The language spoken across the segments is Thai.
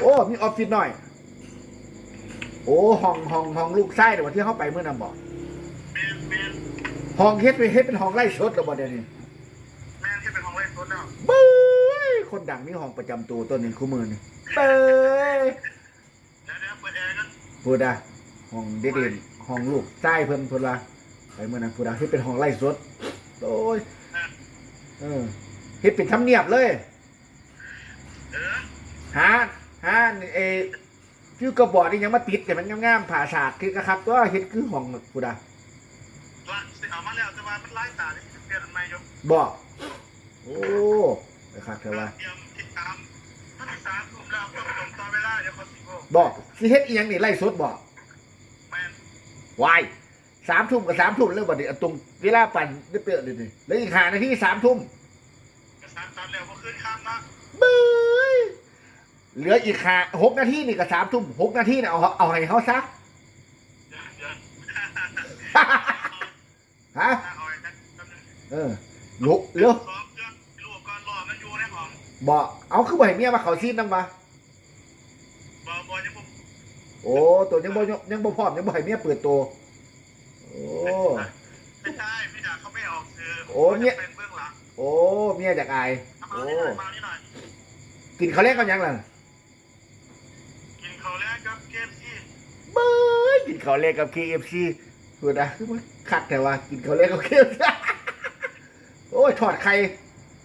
โอ้มีออฟฟิศหน่อย โอ้ห้องห้องห้องลูกไส้เดี๋ยววันที่เข้าไปเมื่อนำบอกแมนแมนห้องเฮ็ดไปเฮ็ดเป็นห้องไล่ชดแล้วบ่เดี๋ยวนี้แมนที่เป็นของเล่นรถแล้วบึ้ยคนดังมีห้องประจำตัวตัวนี้คู่มือนี่เบ้ยเดี๋ยวเดี๋ยวเปิดแอร์กันพูดอะห้องเด็กเล่นห้องลูกไส้เพิ่นพูดว่าไปเมื่อนั้นพูดอะเฮ็ดเป็นห้องไล่สดโอ้ยเออเฮ็ดเป็นทำเนียบเลย เออ หา หาเอคือกระบอกนี่ยังมาติดแต่มันงามๆผ่าฉากคือกระครับตัวเฮ็ดคือห้องพูดอะละสิเอามาแล้วแต่ว่ามันไล่ตาเลยเปลี่ยนใหม่ยกบอกโอ้ไปคักเถอะว่าเตรียมติดตามถ้าถึงสามทุ่มแล้วเพื่อตรงต่อเวลาเดี๋ยวเขาสิโก้บอกสิเฮ็ดอีหยังนี่ไล่สดบอกแมนวายสามทุ่มกับสามทุ่มเรื่องบัดนี้เอาตรงเวลาปั่นได้เปรี้ยเลยนี่แล้วอีกหานาทีสามทุ่มกระสานตัดแล้วก็ขึ้นข้ามนะบึ้ย เหลืออีกหาหกนาทีนี่กับสามทุ่มหกนาทีเนี่ยเอาเอาให้เขาซะเดี๋ยวเดี๋ยวฮะเออลุกเรื่องลูกก่อนรอมันอยู่ในห้องบอกเอาคือบ่ให้เมียมาเขาซีดนำวะบอบอยังผมโอ้ตัวยังบ่ยังบ่พร้อมยังบ่ให้เมียเปิดตัวโอ้ไม่ใช่พี่ดาเขาไม่ออกสื่อโอ้เนี่ยเป็นเบื้องหลังโอ้เมียจากอายเอโอ้นี่น่อยมานี่หน่อยกินข้าแรกกันยังล่ะ กินข้าวแรกกับเกมที่เบ้ยกินข้าวแรกกับ KFC พูดนะคือมันคักแต่ว่ากินข้าวแรกกับ KFC โอ้ยทอดไข่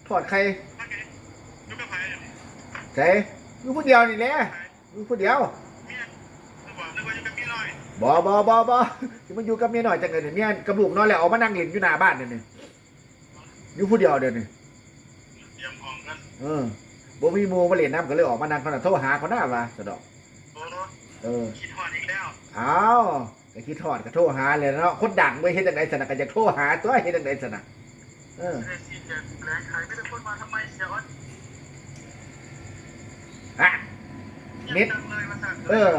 ทอดไข่ถ้าเกิดยุบกระพราเนี่ยใช่อยู่ผู้เดียวนี่แหละอยู่ผู้เดียวเมียนึกว่านึกว่ายุบกับพี่น้อยบ่บ่บ่บ่ที่มันอยู่กับเมียหน่อยจังเลยเนี่ยเมียกับลูกนอนแล้วเอามานั่งเล่นอยู่หน้าบ้านเนี่ยนี่อยู่ผู้เดียวเดี๋ยวนี้ เตรียมของกันเออบ่มีหมู่มาเล่นน้ำก็เลยออกมานั่งเขาน่ะโทรหาเขาหน้าว่าสะดอกโอ้โห เออคิดหอดอีกแล้วอ้าวก็คิดทอดก็โทรหาเลยเนาะคนดังไว้เฮ็ดจังไดสนะก็จะโทรหาตัวเฮ็ดจังไดสนะเออไม่ได้ซีเจ็ดแหลงขายไม่ได้พูดมาทำไมเสียออดอะเงียบจังเลยมาสั่งเออ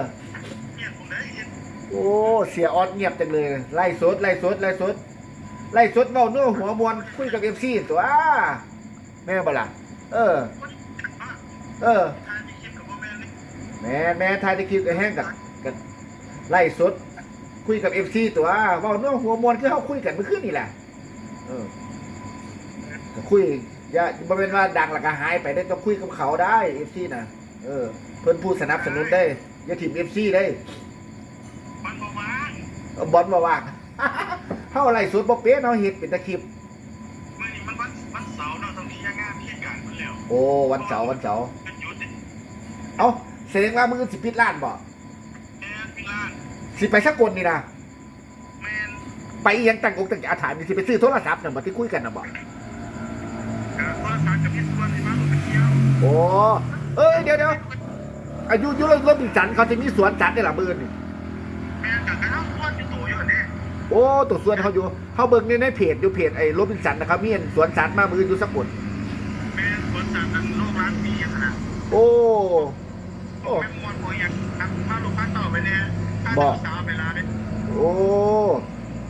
เงียบผมได้ยินโอ้เสียออดเงียบจังเลยไล่สดไล่สดไล่สดไล่สดเว้าเนื้อหัวมวนคุยกับ FC ตัวแม่นบ่ล่ะเออคนจัดมากเออ แม่แม่ทายตะคิดก็แห้งกับกับไล่สด คุยกับ FC ตัวเว้าเนื้อหัวมวนคือเฮาคุยกันเมื่อคืนนี่แหละเออก็คุยอย่าบ่เป็นว่าดังแล้วก็หายไปได้ต้องคุยกับเขาได้ FC น่ะเออ เพิ่นผู้สนับสนุนได้อย่าถิ่ม FC ได้มันบอกว่าเอาบอลมาว่างเฮาไล่สดบ่เป็นเฮาเฮ็ดเป็นตะคริปมันนี่มันวันวันเสาร์เนาะตรงนี้ยังงานพี่การมันแล้วโอ้วันเสาร์วันเสาร์เป็นหยุดดิเอ้าแสดงว่ามึงสิปิดร้านบ่แม่พี่ล้านสิไปสกลนี่นะแม่นไปอีหยังตั้งอกตั้งใจอาถรรพ์นี่สิไปซื้อโทรศัพท์น่ะบ่ที่คุยกันน่ะบ่กับโทรศัพท์กับพี่ส่วนที่มาลงไปเที่ยวโอ้เอ้ยเดี๋ยวเดี๋ยวอายุยุโรปอีสันเขาจะมีสวนสัตว์ได้ล่ะมื้อนี่แม่กับกระทั่งส่วนอยู่ตัวอยู่เนี่ยโอ้ตัวสวนเขาอยู่เฮาเบิ่งในในเพจอยู่เพจไอ้โรบินสันนะครับมีอันสวนสัตว์มามื้ออยู่สกลแม่สวนสัตว์กันโลกร้านปีขนาดโอ้ โอ้ไม่มวนโอยอยากครับพาลูกพาต่อไปเนี่ยพาบ่ลูกสาวไปลาเนี่ยโอ้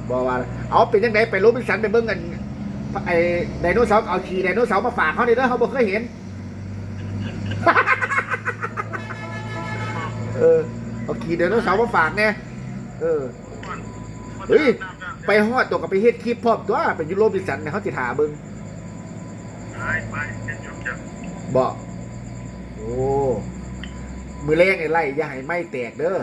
บ่ว่า เอาเป็นจังไดไปโรบินสันไปเบิ่งกันไอ้ไดโนเสาร์เอาขี่ไดโนเสาร์มาฝากเขานี่เด้อเขาบ่เคยเห็น เออเอาขี่ไดโนเสาร์มาฝากแน่เออเฮ้ยไปฮอดตัวกับไปเฮ็ดคลิปพร้อมตัวเป็นยูโรบินสันเนี่ยเขาสิถาเบิ่งไปไปเดี๋ยวจบจะบอกโอ้ มือแรงไอ้ไล่อย่าให้ไม่แตกเด้อ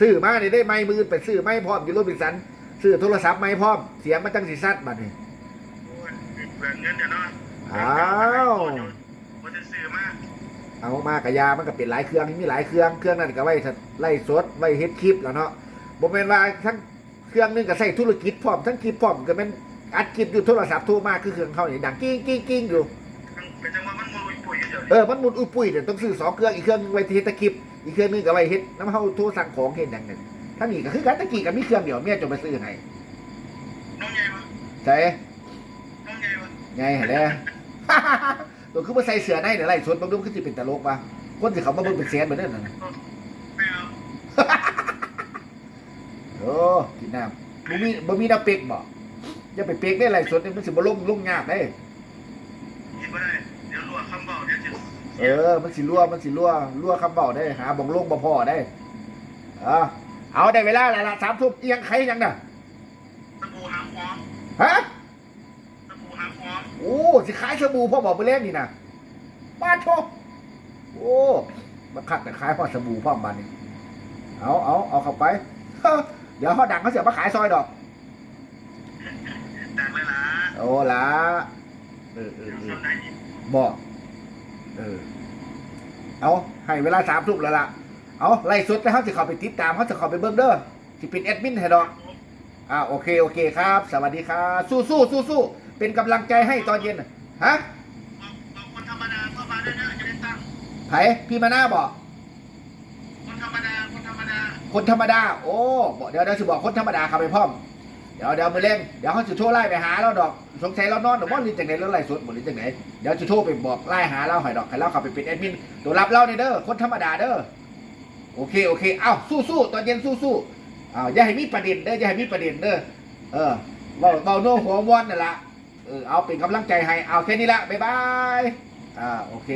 ซื้อมาเนี่ยได้ไม่มือไปซื้อไม่พร้อมยูโรบินสัน ซื้อโทรศัพท์ไม่พร้อม เสียงมันจังสิซัดบัดนี้โอ้ยแบ่งเงินเดี๋ยวเนาะอ้าวมันจะซื้อมาเอามากระยามันก็เป็นหลายเครื่องมีหลายเครื่องเครื่องนั้นก็ไว้ไล่สดไว้เฮ็ดคลิปแล้วเนาะบ่แม่นว่าทั้งเครื่องหนึงก็ใส่ธุรกิจพร้อมทั้งคลิปพร้อมก็แม่นอัดคลิปอยู่โทรศัพท์โทรมาคือเครื่องเขานี่ดังกิ้งกิ้งกิ้งอยู่ เดี๋ยวเออมันหมุนอุ้ยปุ้ยเดี๋ยวต้องซื้อสองเครื่องอีกเครื่องหนึ่งไว้ที่เฮ็ดตะคลิปอีกเครื่องหนึงก็ไว้เฮ็ดน้ำเฮาโทรสั่งของเฮ็ดอย่างนั้นถ้ามีก็คือกันตะกี้ก็มีเครื่องเดียวเมียจะไปซื้อให้น้องใหญ่ปะใช่น้องใหญ่ปะไงหั่นแหละตัวคือบ่ใส่เสื้อในเดี๋ยวไล่สดบ่รู้คือสิเป็นตลกว่ะคนสิเขามาเบิ่งเป็นแสนบ่เด้อนั่นน่ะไม่เอาโอ้กินน้ำบ่มีบ่มีน้ำเป็กบ่อย่าไปเป็กได้ไล่สดนี่มันสิบ่ลงลงยากเด้คิดว่าได้เดี๋ยวรัวคำบอกเดี๋ยว เออ มันสิรั่วมันสิรั่วรั่วคำเบาได้หาบ่งลงบ่พอได้เออเอาได้เวลาแล้วล่ะสามทุ่มเอียงใครยังน่ะสบู่หางฟองฮะสบู่หางฟองโอ้สิขายสบู่พ่อบอกไปเล่นนี่นะป้าโทโอ้มาคัดแต่ขายพ่อสบู่พ่อมันนี่เอาเอาเอาเข้าไปเฮ้อเดี๋ยวเขาดังเขาเสียมาขายซอยดอกดังเลยล่ะโอ้ละเออเออเออทำไหนนี่บอก เออ เอาให้เวลาสามทุ่มแล้วล่ะ เอาไล่สุดแล้วเขาจะเข้าไปติดตามเขาจะเข้าไปเบิ้งเด้อที่เป็นแอดมินให้ดอกอ่าโอเคโอเคครับ สวัสดีครับสู้สู้สู้สู้เป็นกำลังใจให้ตอนเย็นน่ะฮะบอกบอกคนธรรมดาเข้ามาด้วยนะจะได้ตั้งไผพี่มาหน้าบอกคนธรรมดาคนธรรมดาคนธรรมดา โอ้บอกเดี๋ยวเดี๋ยวจะบอกคนธรรมดาเข้าไปพร้อม เดี๋ยวเดี๋ยวมือเล่งเดี๋ยวเขาจะโทรไล่ไปหาเราดอก สงสัยเรานอนหรือว่าหรือจังไหนเราไล่สดหมดหรือจังไหนเดี๋ยวจะโทรไปบอกไล่หาเราให้ดอกให้เราเขาไปเป็นแอดมินตัวรับเราเนี่ยเด้อคนธรรมดาเด้อโอเคโอเคเอ้าสู้สู้ตอนเย็นสู้สู้อ้าวอย่าให้มีประเด็นเด้ออย่าให้มีประเด็นเด้อเออเบาเบาโน้หัววอนนั่นละเออเอาเป็นกำลังใจให้เอาแค่นี้ละบ๊ายบายอ่าโอเค